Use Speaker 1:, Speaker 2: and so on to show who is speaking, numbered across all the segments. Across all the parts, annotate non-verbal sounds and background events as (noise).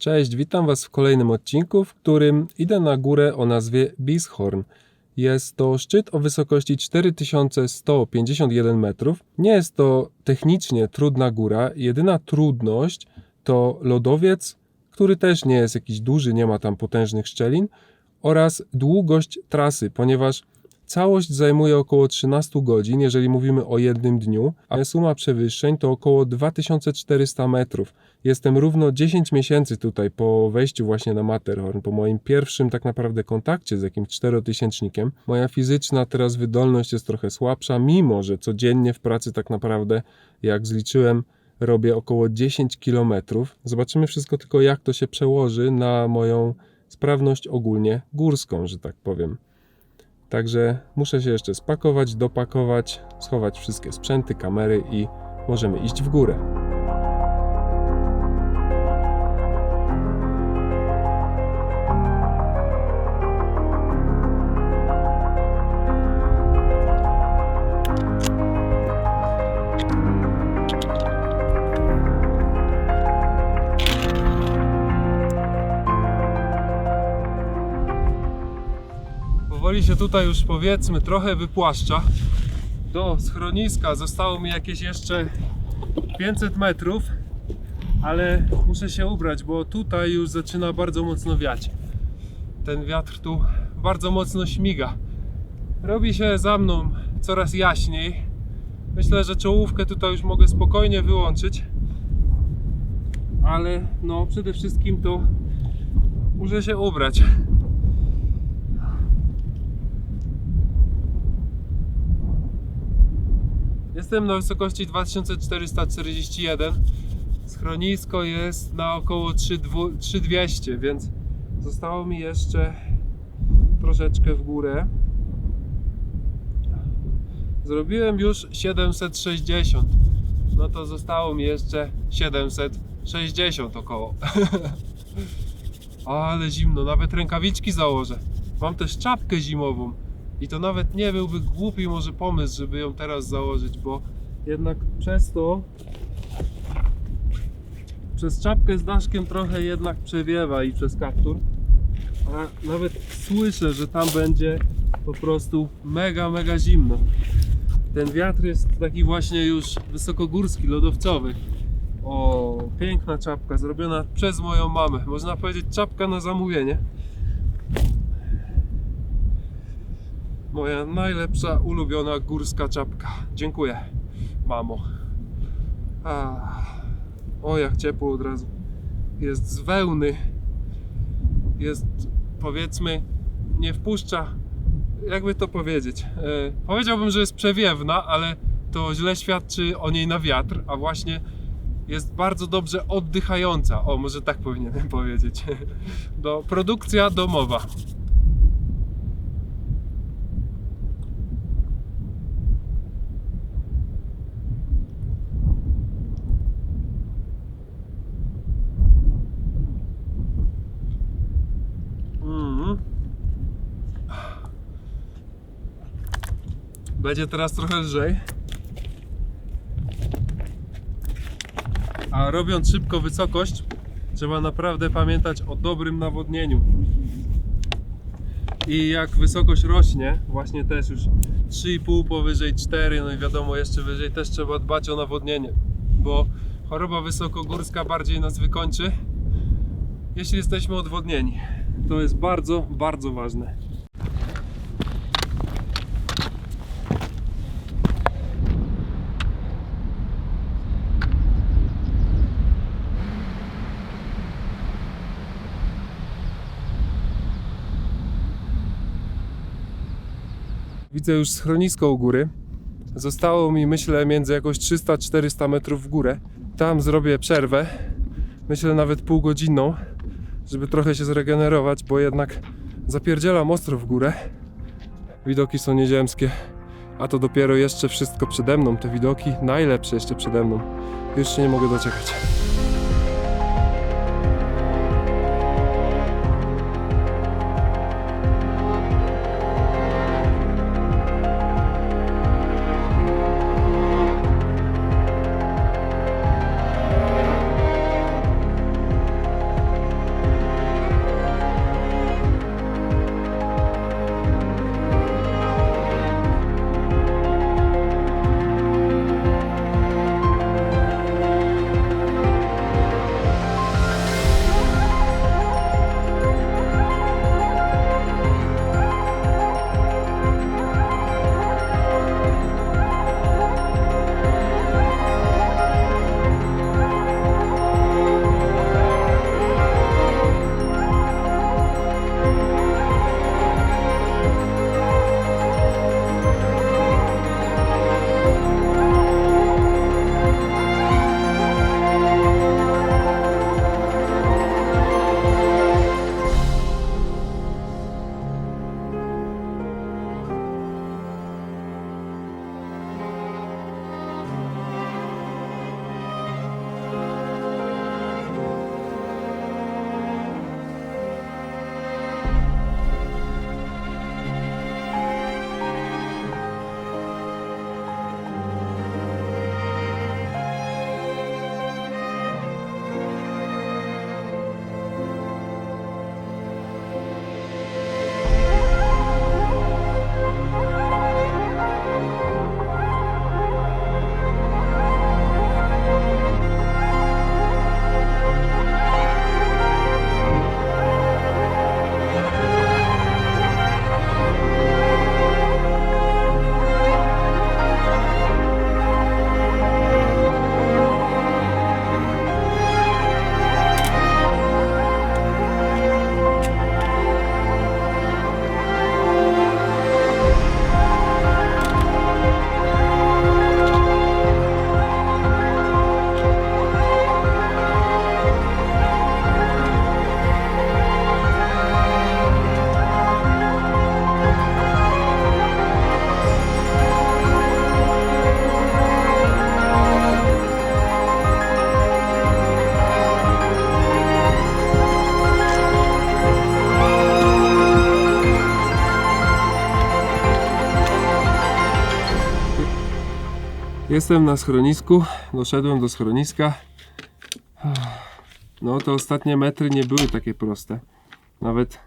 Speaker 1: Cześć, witam Was w kolejnym odcinku, w którym idę na górę o nazwie Bieshorn. Jest to szczyt o wysokości 4151 metrów. Nie jest to technicznie trudna góra. Jedyna trudność to lodowiec, który też nie jest jakiś duży, nie ma tam potężnych szczelin, oraz długość trasy, ponieważ całość zajmuje około 13 godzin, jeżeli mówimy o jednym dniu, a suma przewyższeń to około 2400 metrów. Jestem równo 10 miesięcy tutaj po wejściu właśnie na Matterhorn, po moim pierwszym tak naprawdę kontakcie z jakimś czterotysięcznikiem. Moja fizyczna teraz wydolność jest trochę słabsza, mimo że codziennie w pracy tak naprawdę, jak zliczyłem, robię około 10 km. Zobaczymy wszystko tylko jak to się przełoży na moją sprawność ogólnie górską, że tak powiem. Także muszę się jeszcze spakować, dopakować, schować wszystkie sprzęty, kamery i możemy iść w górę. Powoli się tutaj już powiedzmy trochę wypłaszcza. Do schroniska zostało mi jakieś jeszcze 500 metrów, ale muszę się ubrać, bo tutaj już zaczyna bardzo mocno wiać. Ten wiatr tu bardzo mocno śmiga. Robi się za mną coraz jaśniej. Myślę, że czołówkę tutaj już mogę spokojnie wyłączyć. Ale no przede wszystkim to muszę się ubrać. Jestem na wysokości 2441. Schronisko jest na około 3200, 3200, więc zostało mi jeszcze troszeczkę w górę. Zrobiłem już 760. No to zostało mi jeszcze 760 około. (laughs) Ale zimno, nawet rękawiczki założę. Mam też czapkę zimową. I to nawet nie byłby głupi może pomysł, żeby ją teraz założyć, bo jednak przez to przez czapkę z daszkiem trochę jednak przewiewa i przez kaptur. A nawet słyszę, że tam będzie po prostu mega, mega zimno. Ten wiatr jest taki właśnie już wysokogórski, lodowcowy. O, piękna czapka, zrobiona przez moją mamę. Można powiedzieć czapka na zamówienie. Moja najlepsza, ulubiona górska czapka. Dziękuję, mamo. A, o, jak ciepło od razu. Jest z wełny. Jest, powiedzmy, nie wpuszcza. Jakby to powiedzieć? E, powiedziałbym, że jest przewiewna, ale to źle świadczy o niej na wiatr, a właśnie jest bardzo dobrze oddychająca. O, może tak powinienem (laughs) powiedzieć. Do, produkcja domowa. Będzie teraz trochę lżej. A robiąc szybko wysokość, trzeba naprawdę pamiętać o dobrym nawodnieniu. I jak wysokość rośnie, właśnie też już 3,5 powyżej 4, no i wiadomo jeszcze wyżej też trzeba dbać o nawodnienie, bo choroba wysokogórska bardziej nas wykończy, jeśli jesteśmy odwodnieni. To jest bardzo, bardzo ważne. Widzę już schronisko u góry. Zostało mi, myślę, między jakoś 300-400 metrów w górę. Tam zrobię przerwę. Myślę nawet półgodzinną, żeby trochę się zregenerować, bo jednak zapierdzielam ostro w górę. Widoki są nieziemskie, a to dopiero jeszcze wszystko przede mną. Te widoki najlepsze jeszcze przede mną. Już się nie mogę doczekać. Jestem na schronisku, doszedłem do schroniska. No te ostatnie metry nie były takie proste. Nawet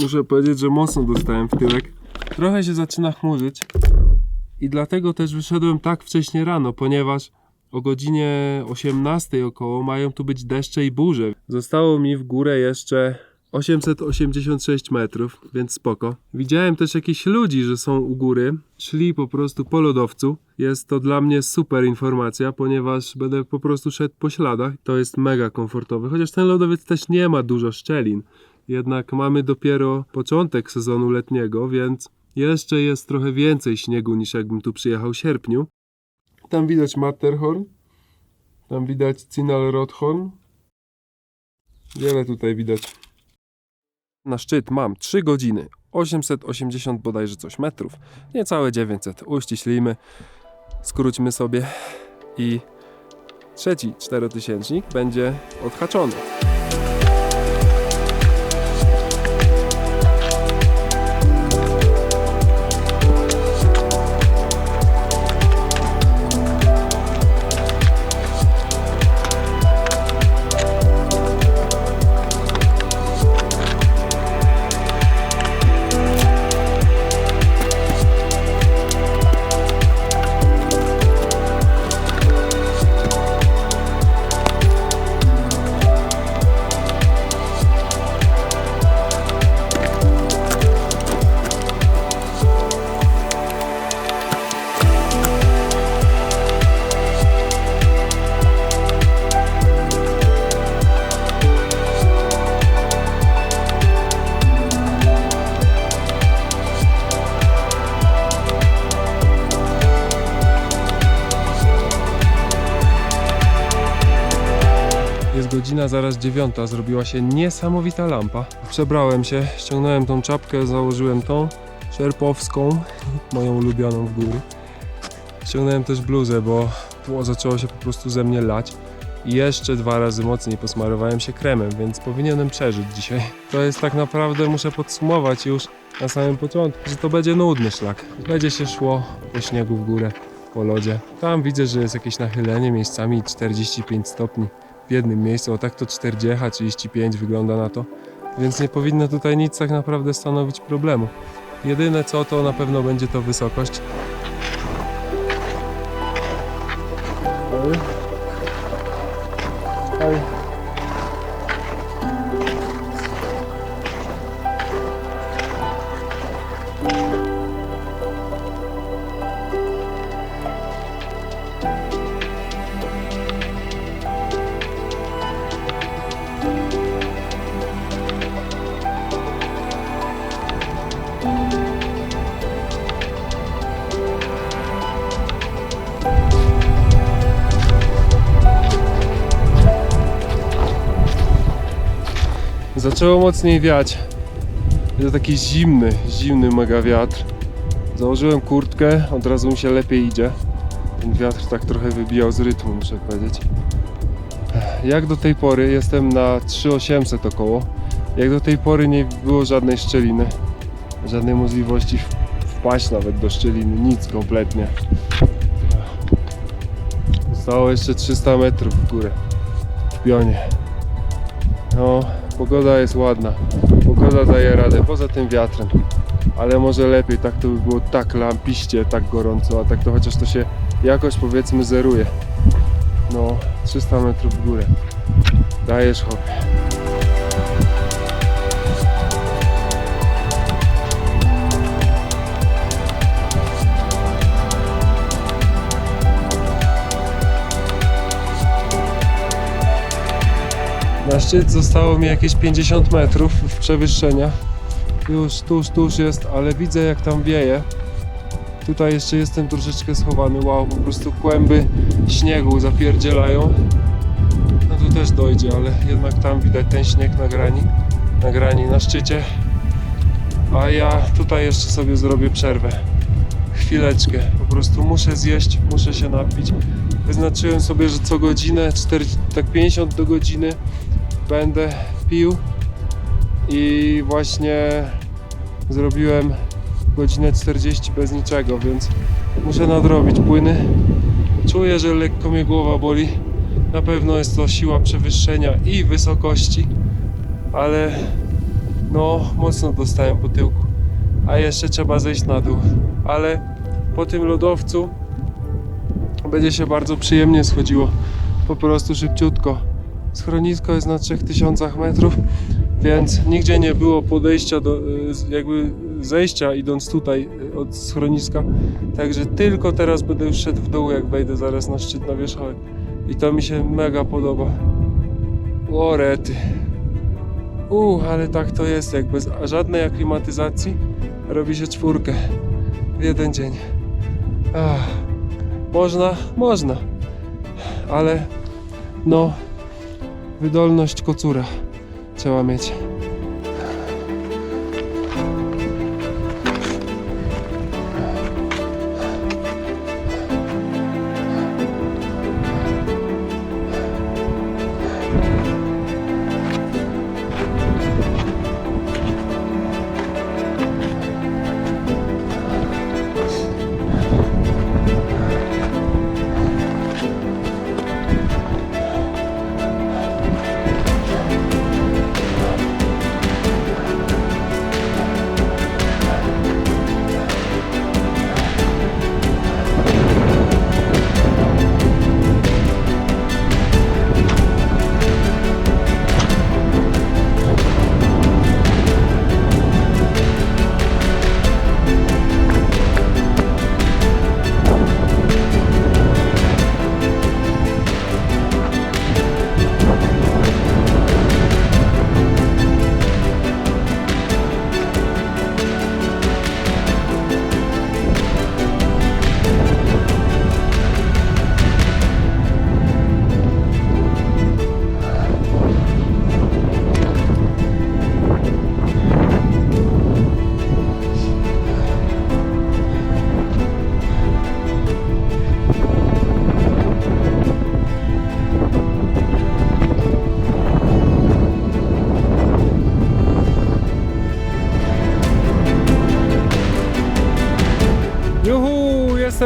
Speaker 1: muszę powiedzieć, że mocno dostałem w tyłek. Trochę się zaczyna chmurzyć i dlatego też wyszedłem tak wcześnie rano, ponieważ o godzinie 18 około mają tu być deszcze i burze. Zostało mi w górę jeszcze 886 metrów, więc spoko. Widziałem też jakichś ludzi, że są u góry. Szli po prostu po lodowcu. Jest to dla mnie super informacja, ponieważ będę po prostu szedł po śladach. To jest mega komfortowe, chociaż ten lodowiec też nie ma dużo szczelin. Jednak mamy dopiero początek sezonu letniego, więc jeszcze jest trochę więcej śniegu niż jakbym tu przyjechał w sierpniu. Tam widać Matterhorn, tam widać Zinnalrothorn. Wiele tutaj widać. Na szczyt mam 3 godziny, 880 bodajże coś metrów, niecałe 900. Uściślimy, skróćmy sobie i trzeci czterotysięcznik będzie odhaczony. Zaraz dziewiąta, zrobiła się niesamowita lampa. Przebrałem się, ściągnąłem tą czapkę, założyłem tą szerpowską, (laughs) moją ulubioną w góry. Ściągnąłem też bluzę, bo tło zaczęło się po prostu ze mnie lać. I jeszcze dwa razy mocniej posmarowałem się kremem, więc powinienem przeżyć dzisiaj. To jest tak naprawdę, muszę podsumować już na samym początku, że to będzie nudny szlak. Będzie się szło po śniegu w górę, po lodzie. Tam widzę, że jest jakieś nachylenie miejscami 45 stopni w jednym miejscu, a tak to 40, 35 wygląda na to, więc nie powinno tutaj nic tak naprawdę stanowić problemu. Jedyne co to na pewno będzie to wysokość. Zaczęło mocniej wiać. Jest taki zimny, zimny mega wiatr. Założyłem kurtkę, od razu mi się lepiej idzie. Ten wiatr tak trochę wybijał z rytmu, muszę powiedzieć. Jak do tej pory jestem na 3800 około. Jak do tej pory nie było żadnej szczeliny, żadnej możliwości wpaść nawet do szczeliny, nic kompletnie. Zostało jeszcze 300 metrów w górę, w pionie. No, pogoda jest ładna. Pogoda daje radę, poza tym wiatrem. Ale może lepiej, tak to by było tak lampiście, tak gorąco, a tak to chociaż to się jakoś powiedzmy zeruje. No, 300 metrów w górę. Dajesz chłopie. Na szczyt zostało mi jakieś 50 metrów w przewyższenia. Już tuż, tuż jest, ale widzę jak tam wieje. Tutaj jeszcze jestem troszeczkę schowany. Wow, po prostu kłęby śniegu zapierdzielają. No tu też dojdzie, ale jednak tam widać ten śnieg na grani, na grani, na szczycie. A ja tutaj jeszcze sobie zrobię przerwę. Chwileczkę, po prostu muszę zjeść, muszę się napić. Wyznaczyłem sobie, że co godzinę, 4, tak 50 do godziny będę pił i właśnie zrobiłem godzinę 40 bez niczego, więc muszę nadrobić płyny Czuję, że lekko mnie głowa boli. Na pewno jest to siła przewyższenia i wysokości, ale no mocno dostałem po tyłku. A jeszcze trzeba zejść na dół. Ale po tym lodowcu będzie się bardzo przyjemnie schodziło. Po prostu szybciutko. Schronisko jest na 3000 metrów, więc nigdzie nie było podejścia do, jakby zejścia idąc tutaj y, od schroniska. Także tylko teraz będę już szedł w dół, jak wejdę zaraz na szczyt na wierzchołek. I to mi się mega podoba. Łorety. Uuu, ale tak to jest, jak bez żadnej aklimatyzacji robi się czwórkę w jeden dzień. Ach, można, można, ale no, wydolność kocura trzeba mieć.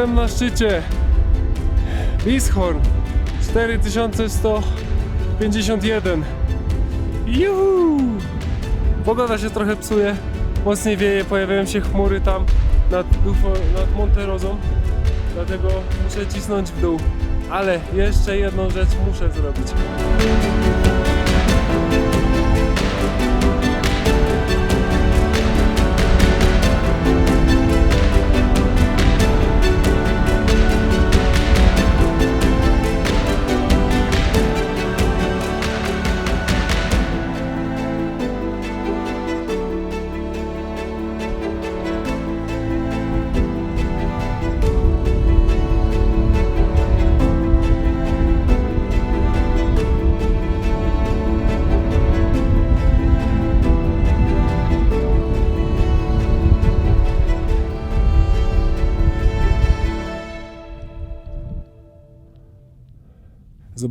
Speaker 1: Jestem na szczycie. Bieshorn 4151. Juhu! Pogoda się trochę psuje. Mocniej wieje, pojawiają się chmury tam nad, nad Monterozą. Dlatego muszę cisnąć w dół. Ale jeszcze jedną rzecz muszę zrobić.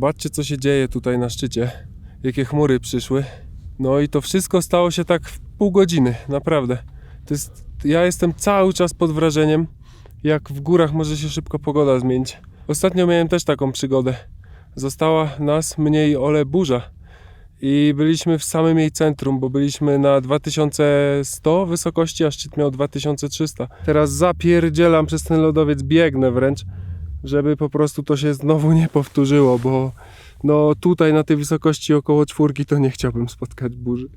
Speaker 1: Zobaczcie, co się dzieje tutaj na szczycie. Jakie chmury przyszły. No i to wszystko stało się tak w pół godziny, naprawdę. To jest, ja jestem cały czas pod wrażeniem, jak w górach może się szybko pogoda zmienić. Ostatnio miałem też taką przygodę. Została nas mniej ole burza. I byliśmy w samym jej centrum, bo byliśmy na 2100 wysokości, a szczyt miał 2300. Teraz zapierdzielam przez ten lodowiec, biegnę wręcz żeby po prostu to się znowu nie powtórzyło, bo no tutaj na tej wysokości około czwórki to nie chciałbym spotkać burzy.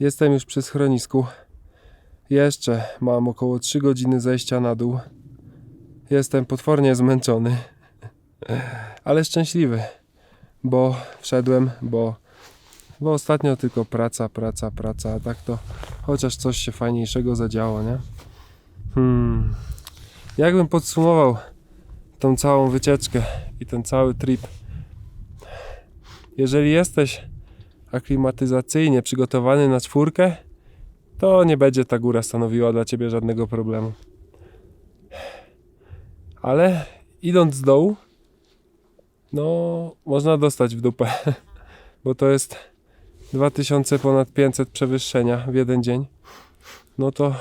Speaker 1: Jestem już przy schronisku. Jeszcze mam około 3 godziny zejścia na dół. Jestem potwornie zmęczony, ale szczęśliwy, bo wszedłem, bo, bo ostatnio tylko praca, praca, praca, a tak to chociaż coś się fajniejszego zadziało, nie? Hmm. Jakbym podsumował tą całą wycieczkę i ten cały trip. Jeżeli jesteś aklimatyzacyjnie przygotowany na czwórkę, to nie będzie ta góra stanowiła dla ciebie żadnego problemu. Ale idąc z dołu, no można dostać w dupę, (laughs) bo to jest 2000 ponad 500 przewyższenia w jeden dzień. No to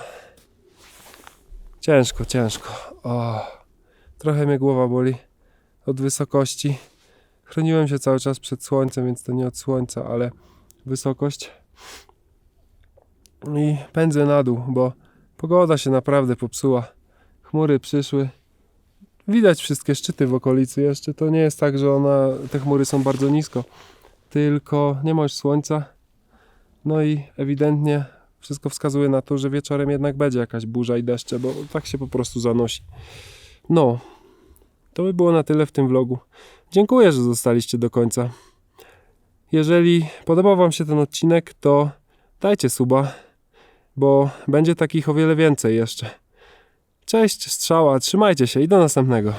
Speaker 1: ciężko, ciężko. Trochę mnie głowa boli od wysokości. Chroniłem się cały czas przed słońcem, więc to nie od słońca, ale wysokość. I pędzę na dół, bo pogoda się naprawdę popsuła. Chmury przyszły. Widać wszystkie szczyty w okolicy jeszcze. To nie jest tak, że ona, te chmury są bardzo nisko, tylko nie ma już słońca. No i ewidentnie wszystko wskazuje na to, że wieczorem jednak będzie jakaś burza i deszcze, bo tak się po prostu zanosi. No, to by było na tyle w tym vlogu. Dziękuję, że zostaliście do końca. Jeżeli podobał Wam się ten odcinek, to dajcie suba, bo będzie takich o wiele więcej jeszcze. Cześć, strzała, trzymajcie się i do następnego.